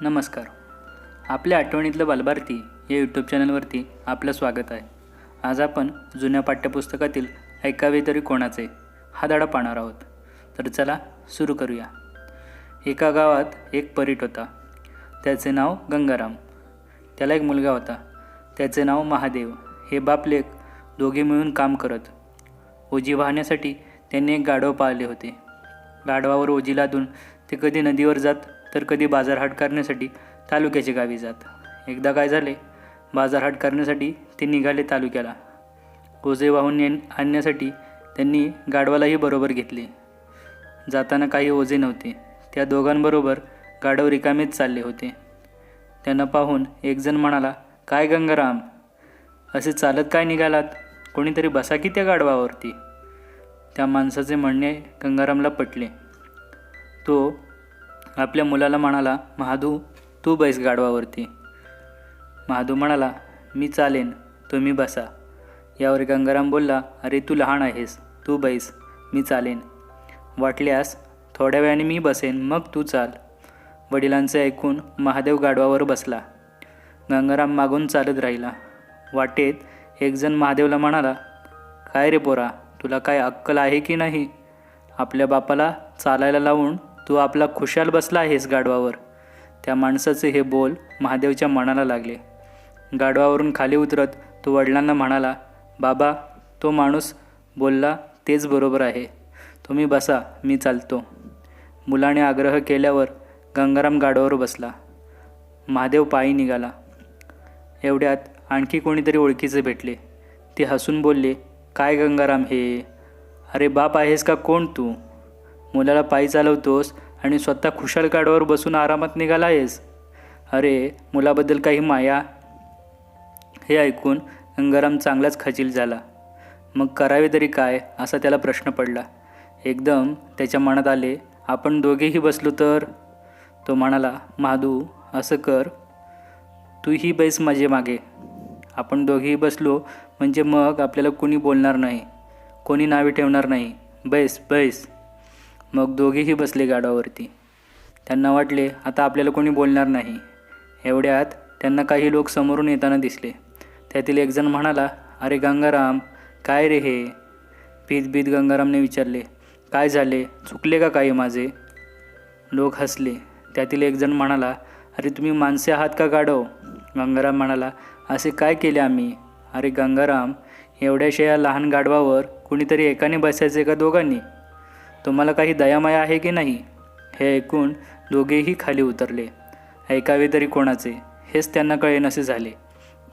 नमस्कार. आपल्या आठवणीतलं बालभारती या यूट्यूब चॅनलवरती आपलं स्वागत आहे. आज आपण जुन्या पाठ्यपुस्तकातील ऐकावे तरी कोणाचे हा धडा पाहणार आहोत. तर चला सुरू करूया. एका गावात एक परीट होता. त्याचे नाव गंगाराम. त्याला एक मुलगा होता. त्याचे नाव महादेव. हे बापलेक दोघे मिळून काम करत. ओझी वाहण्यासाठी त्यांनी एक गाढव पाळले होते. गाढवावर ओझी लादून ते कधी नदीवर जात तर कधी बाजारहाट करण्यासाठी तालुक्याच्या गावी जात. एकदा काय झाले बाजारहाट करण्यासाठी ते निघाले तालुक्याला. ओझे वाहून ने आणण्यासाठी त्यांनी गाढवालाही बरोबर घेतले. जाताना काही ओझे नव्हते. त्या दोघांबरोबर गाढव रिकामेच चालले होते. त्यांना पाहून एकजण म्हणाला काय गंगाराम असे चालत काय निघालात? कोणीतरी बसा की त्या गाढवावरती त्या माणसाचे म्हणणे गंगारामला पटले. तो आपल्या मुलाला म्हणाला महादू तू बैस गाढवावरती. महादू म्हणाला मी चालेन तुम्ही बसा. यावर गंगाराम बोलला अरे तू लहान आहेस तू बैस मी चालेन. वाटल्यास थोड्या वेळाने मी बसेन मग तू चाल. वडिलांचे ऐकून महादेव गाढवावर बसला. गंगाराम मागून चालत राहिला. वाटेत एकजण महादेवला म्हणाला काय रे पोरा तुला काय अक्कल आहे की नाही? आपल्या बापाला चालायला लावून तू आपला खुशाल बसला आहेस गाढवावर. त्या माणसाचे हे बोल महादेवच्या मनाला लागले. गाढवावरून खाली उतरत तो वडिलांना म्हणाला बाबा तो माणूस बोलला तेच बरोबर आहे. तुम्ही बसा मी चालतो. मुलाने आग्रह केल्यावर गंगाराम गाढवावर बसला. महादेव पायी निघाला. एवढ्यात आणखी कोणीतरी ओळखीचे भेटले. ते हसून बोलले काय गंगाराम हे? अरे बाप आहेस का कोण तू? मुलाला पायी चालवतोस आणि स्वतः खुशाल गाडवर बसून आरामात निघाला आहेस अरे मुलाबद्दल काही माया? हे ऐकून गंगाराम चांगलाच खजील झाला. मग करावे तरी काय? असा त्याला प्रश्न पडला. एकदम त्याच्या मनात आले आपण दोघेही बसलो तर? तो म्हणाला माधू असं कर. तूही बैस माझे मागे. आपण दोघेही बसलो म्हणजे मग आपल्याला कोणी बोलणार नाही. कोणी नावे ठेवणार नाही. बैस बैस. मग दोघेही बसले गाडावरती त्यांना वाटले आता आपल्याला कोणी बोलणार नाही. एवढ्यात त्यांना काही लोक समोरून येताना दिसले. त्यातील एकजण म्हणाला अरे गंगाराम काय रे हे? भीत भीत गंगारामने विचारले काय झाले? चुकले का काही माझे? लोक हसले. त्यातील एकजण म्हणाला अरे तुम्ही माणसे आहात का गाढव? गंगाराम म्हणाला असे काय केले आम्ही? अरे गंगाराम एवढ्याशा या लहान गाढवावर कुणीतरी एकाने बसायचे का दोघांनी? तुम्हाला काही दयामाया आहे की नाही? हे ऐकून दोघेही खाली उतरले. ऐकावे तरी कोणाचे? हेच त्यांना कळेनसे झाले.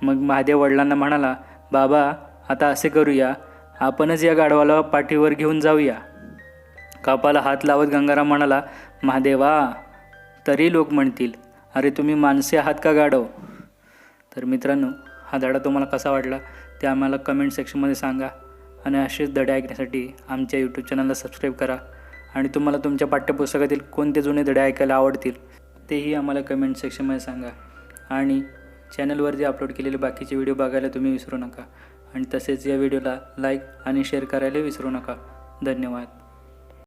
मग महादेव वडिलांना म्हणाला बाबा आता असे करूया. आपणच या गाढवाला पाठीवर घेऊन जाऊया. कापाला हात लावत गंगाराम म्हणाला महादेवा तरी लोक म्हणतील अरे तुम्ही माणसे आहात का गाढव? तर मित्रांनो हा धडा तुम्हाला कसा वाटला ते आम्हाला कमेंट सेक्शनमध्ये सांगा. आणि असेच धडे ऐकण्यासाठी आमच्या यूट्यूब चॅनलला सबस्क्राईब करा. आणि तुम्हाला तुमच्या पाठ्यपुस्तकातील कोणते जुने धडे ऐकायला आवडतील तेही आम्हाला कमेंट सेक्शनमध्ये सांगा. आणि चॅनलवरती अपलोड केलेले बाकीचे व्हिडिओ बघायला तुम्ही विसरू नका. आणि तसेच या व्हिडिओला लाईक आणि शेअर करायला विसरू नका. धन्यवाद.